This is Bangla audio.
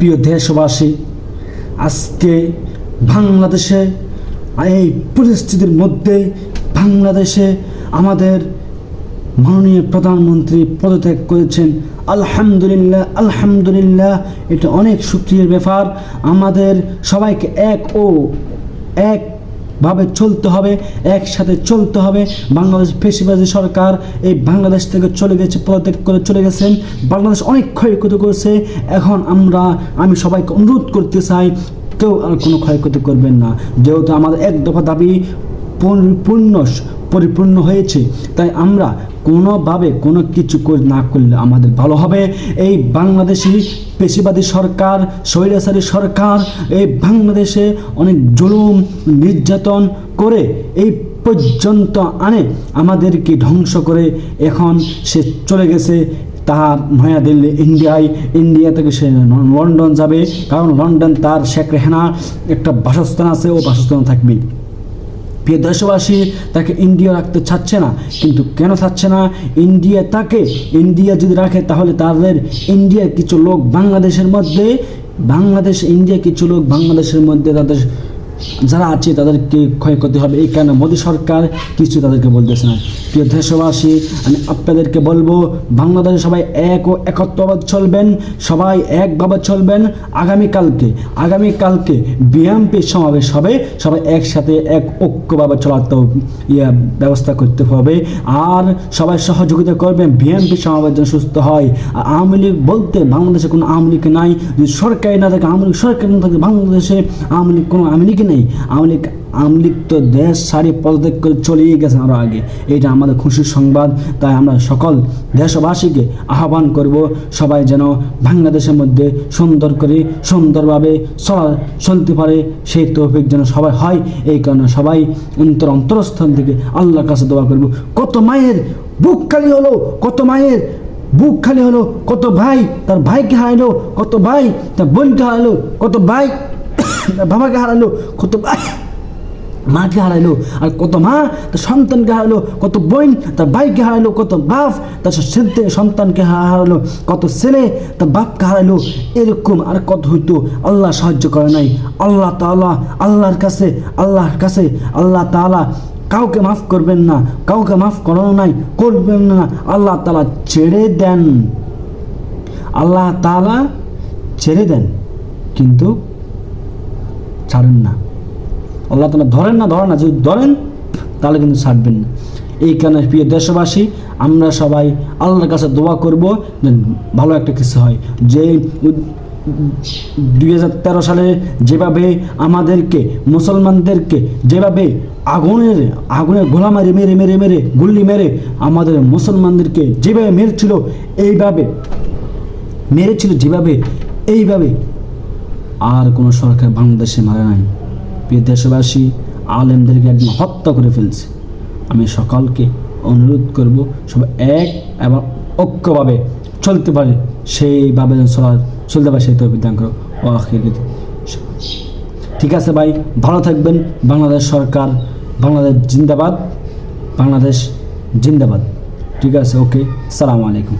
প্রিয় দেশবাসী, আজকে বাংলাদেশে, এই পরিস্থিতির মধ্যে বাংলাদেশে আমাদের মাননীয় প্রধানমন্ত্রী পদত্যাগ করেছেন। আলহামদুলিল্লাহ আলহামদুলিল্লাহ, এটা অনেক সুক্রিয়ার ব্যাপার। আমাদের সবাইকে এক ও এক ভাবে চলতে হবে, একসাথে চলতে হবে। বাংলাদেশ ফেসিবাজি সরকার এই বাংলাদেশ থেকে চলে গেছে, পদত্যাগ করে চলে গেছেন। বাংলাদেশ অনেক ক্ষয়ক্ষতি করেছে। এখন আমরা, আমি সবাইকে অনুরোধ করতে চাই, কেউ আর কোনো ক্ষয়ক্ষতি করবেন না। যেহেতু আমাদের এক দফা দাবি পরিপূর্ণ পরিপূর্ণ হয়েছে, তাই আমরা কোনোভাবে কোনো কিছু না করলে আমাদের ভালো হবে। এই বাংলাদেশি পেশিবাদী সরকার, স্বৈরাচারী সরকার, এই বাংলাদেশে অনেক জুলুম, নির্যাতন করে এই পর্যন্ত আনে, আমাদেরকে ধ্বংস করে এখন সে চলে গেছে তার নয়াদিল্লি ইন্ডিয়ায়। ইন্ডিয়া থেকে সে লন্ডন যাবে। কারণ লন্ডন তার শেখ রেহানা একটা বাসস্থান আছে, ও বাসস্থান থাকবে। প্রিয় দেশবাসী, তাকে ইন্ডিয়া রাখতে চাচ্ছে না, কিন্তু কেন চাচ্ছে না? ইন্ডিয়া তাকে, ইন্ডিয়া যদি রাখে, তাহলে তাদের ইন্ডিয়ার কিছু লোক বাংলাদেশের মধ্যে, বাংলাদেশ ইন্ডিয়া কিছু লোক বাংলাদেশের মধ্যে তাদের যারা আছে, তাদেরকে ক্ষয়ক্ষতি হবে। এই কারণে মোদী সরকার কিছু তাদেরকে বলতেছে না। প্রিয় দেশবাসী, আমি আপনাদেরকে বলব, বাংলাদেশে সবাই এক ও একত্রভাবে চলবেন, সবাই একভাবে চলবেন। আগামীকালকে আগামীকালকে বিএমপি সমাবেশ হবে, সবাই একসাথে এক ঐক্যভাবে চলাতে ইয়ে ব্যবস্থা করতে হবে। আর সবাই সহযোগিতা করবেন, বিএনপি সমাবেশ যেন সুস্থ হয়। আর আওয়ামী লীগ বলতে বাংলাদেশে কোনো আওয়ামী লীগ নাই। যদি সরকারি না থাকে, আওয়ামী লীগ সরকার না থাকে, বাংলাদেশে আওয়ামী লীগ কোনো আওয়ামী লীগ নেই। আওয়ামী লীগ তো দেশ সারি পদত্যাগ করে চলেই গেছে আরও আগে। এটা আমাদের খুশির সংবাদ। তাই আমরা সকল দেশবাসীকে আহ্বান করব সবাই যেন বাংলাদেশের মধ্যে সুন্দর করে, সুন্দরভাবে চলতে পারে। সেই তৌফিক যেন সবাই হয়। এই কারণে সবাই অন্তর অন্তরস্থান থেকে আল্লাহর কাছে দোয়া করব। কত মায়ের বুক খালি হলো, কত মায়ের বুক খালি হলো, কত ভাই তার ভাইকে হারাইলো, কত ভাই তার বোনকে হারাইলো, কত ভাই বাবাকে হারালো, কত মাকে হারাইলো আর কত মা, তার সন্তানকে হারালো, কত বোন, তার ভাইকে হারাইলো কত বাপ, তার ছেলে সন্তানকে হারালো, কত ছেলে, তার বাপকে হারাইলো এরকম আর কত হইতো, আল্লাহ সাহায্য করে নাই। আল্লাহ তাআলা আল্লাহর কাছে আল্লাহর কাছে, আল্লাহ তাআলা কাউকে মাফ করবেন না, কাউকে মাফ করানো নাই, করবেন না, আল্লাহ তালা ছেড়ে দেন। আল্লাহ তাআলা ছেড়ে দেন। কিন্তু ছাড়েন না। আল্লাহ তালা ধরেন না ধরেন না, যদি ধরেন, তাহলে কিন্তু ছাড়বেন না। এই কারণে প্রিয় দেশবাসী, আমরা সবাই আল্লাহর কাছে দোয়া করব যে ভালো একটা কিছু হয়। যে দুই হাজার তেরো সালে যেভাবে আমাদেরকে, মুসলমানদেরকে যেভাবে আগুনের আগুনের গোলা মারি, মেরে মেরে মেরে গুল্লি মেরে আমাদের মুসলমানদেরকে যেভাবে মেরেছিল, এইভাবে, মেরেছিল যেভাবে, এইভাবে আর কোনো সরকার বাংলাদেশে মারে নাই। প্রিয় দেশবাসী, আলেমদেরকে একদম হত্যা করে ফেলছে। আমি সকলকে অনুরোধ করব, সবাই এক এবং ঐক্যভাবে চলতে পারে। সেইভাবে যেন চলা চলতে পারে সেই তৌফিক দান করো। ঠিক আছে ভাই, ভালো থাকবেন। বাংলাদেশ সরকার, বাংলাদেশ জিন্দাবাদ। বাংলাদেশ জিন্দাবাদ। ঠিক আছে, ওকে, সালামু আলাইকুম।